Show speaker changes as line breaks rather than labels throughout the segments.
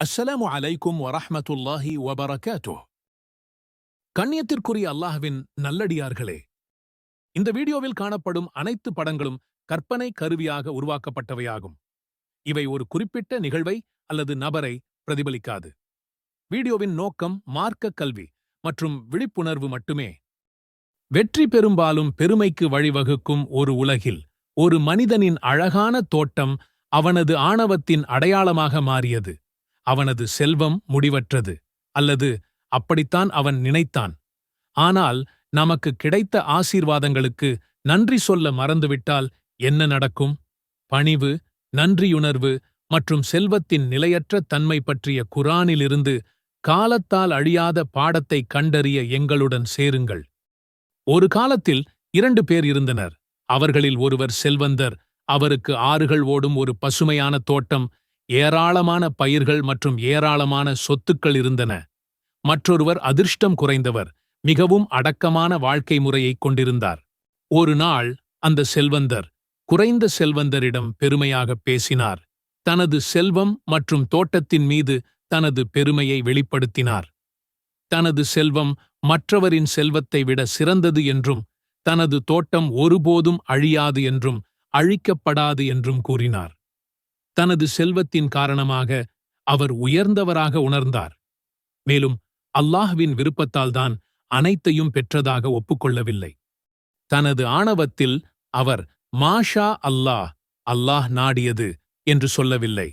அஸ்ஸலாமு அலைக்கும் வரஹமத்துல்லாஹி வபரகாத்துஹ். கண்ணியத்திற்குரிய அல்லாஹ்வின் நல்லடியார்களே இந்த வீடியோவில் காணப்படும் அனைத்து படங்களும் கற்பனை கருவியாக உருவாக்கப்பட்டவையாகும். இவை ஒரு குறிப்பிட்ட நிகழ்வை அல்லது நபரை பிரதிபலிக்காது. வீடியோவின் நோக்கம் மார்க்க கல்வி மற்றும் விழிப்புணர்வு மட்டுமே. வெற்றி பெரும்பாலும் பெருமைக்கு வழிவகுக்கும் ஒரு உலகில் ஒரு மனிதனின் அழகான தோட்டம் அவனது ஆணவத்தின் அடையாளமாக மாறியது. அவனது செல்வம் முடிவற்றது அல்லது அப்படித்தான் அவன் நினைத்தான். ஆனால் நமக்கு கிடைத்த ஆசீர்வாதங்களுக்கு நன்றி சொல்ல மறந்துவிட்டால் என்ன நடக்கும்? பணிவு நன்றியுணர்வு மற்றும் செல்வத்தின் நிலையற்ற தன்மை பற்றிய குரானிலிருந்து காலத்தால் அழியாத பாடத்தை கண்டறிய எங்களுடன் சேருங்கள். ஒரு காலத்தில் இரண்டு பேர் இருந்தனர். அவர்களில் ஒருவர் செல்வந்தர். அவருக்கு ஆறுகள் ஓடும் ஒரு பசுமையான தோட்டம் ஏராளமான பயிர்கள் மற்றும் ஏராளமான சொத்துக்கள் இருந்தன. மற்றொருவர் அதிர்ஷ்டம் குறைந்தவர் மிகவும் அடக்கமான வாழ்க்கை முறையைக் கொண்டிருந்தார். ஒரு நாள் அந்த செல்வந்தர் குறைந்த செல்வந்தரிடம் பெருமையாகப் பேசினார். தனது செல்வம் மற்றும் தோட்டத்தின் மீது தனது பெருமையை வெளிப்படுத்தினார். தனது செல்வம் மற்றவரின் செல்வத்தை விட சிறந்தது என்றும் தனது தோட்டம் ஒருபோதும் அழியாது என்றும் அழிக்கப்படாது என்றும் கூறினார். தனது செல்வத்தின் காரணமாக அவர் உயர்ந்தவராக உணர்ந்தார். மேலும் அல்லாஹ்வின் விருப்பத்தால்தான் அனைத்தையும் பெற்றதாக ஒப்புக்கொள்ளவில்லை. தனது ஆணவத்தில் அவர் மாஷா அல்லாஹ் அல்லாஹ் நாடியது என்று சொல்லவில்லை.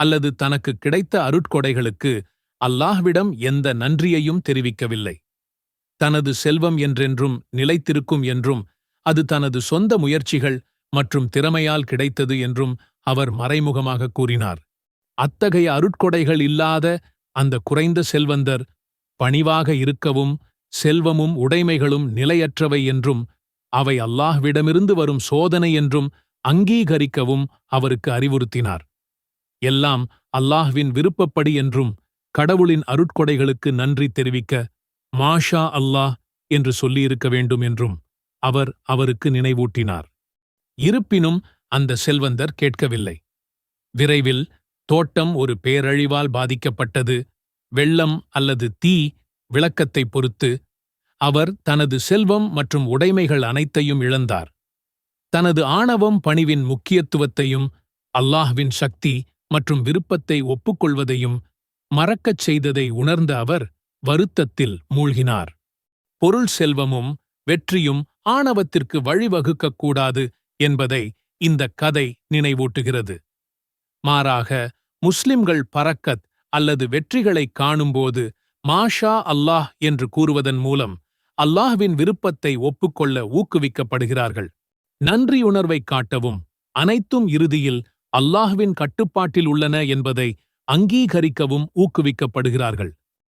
அல்லது தனக்கு கிடைத்த அருட்கொடைகளுக்கு அல்லாஹ்விடம் எந்த நன்றியையும் தெரிவிக்கவில்லை. தனது செல்வம் என்றென்றும் நிலைத்திருக்கும் என்றும் அது தனது சொந்த முயற்சிகள் மற்றும் திறமையால் கிடைத்தது என்றும் அவர் மறைமுகமாக கூறினார். அத்தகைய அருட்கொடைகள் இல்லாத அந்த குறைந்த செல்வந்தர் பணிவாக இருக்கவும் செல்வமும் உடைமைகளும் நிலையற்றவை என்றும் அவை அல்லாஹ்விடமிருந்து வரும் சோதனை என்றும் அங்கீகரிக்கவும் அவருக்கு அறிவுறுத்தினார். எல்லாம் அல்லாஹ்வின் விருப்பப்படி என்றும் கடவுளின் அருட்கொடைகளுக்கு நன்றி தெரிவிக்க மாஷா அல்லாஹ் என்று சொல்லியிருக்க வேண்டும் என்றும் அவர் அவருக்கு நினைவூட்டினார். இருப்பினும் அந்த செல்வந்தர் கேட்கவில்லை. விரைவில் தோட்டம் ஒரு பேரழிவால் பாதிக்கப்பட்டது. வெள்ளம் அல்லது தீ விளக்கத்தை பொறுத்து அவர் தனது செல்வம் மற்றும் உடைமைகள் அனைத்தையும் இழந்தார். தனது ஆணவம் பணிவின் முக்கியத்துவத்தையும் அல்லாஹ்வின் சக்தி மற்றும் விருப்பத்தை ஒப்புக்கொள்வதையும் மறக்கச் செய்ததை உணர்ந்த அவர் வருத்தத்தில் மூழ்கினார். பொருள் செல்வமும் வெற்றியும் ஆணவத்திற்கு வழிவகுக்கக்கூடாது என்பதை இந்த கதை நினைவூட்டுகிறது. மாறாக முஸ்லிம்கள் பறக்கத் அல்லது வெற்றிகளைக் காணும்போது மாஷா அல்லாஹ் என்று கூறுவதன் மூலம் அல்லாஹ்வின் விருப்பத்தை ஒப்புக்கொள்ள ஊக்குவிக்கப்படுகிறார்கள். நன்றியுணர்வைக் காட்டவும் அனைத்தும் இறுதியில் அல்லாஹ்வின் கட்டுப்பாட்டில் உள்ளன என்பதை அங்கீகரிக்கவும் ஊக்குவிக்கப்படுகிறார்கள்.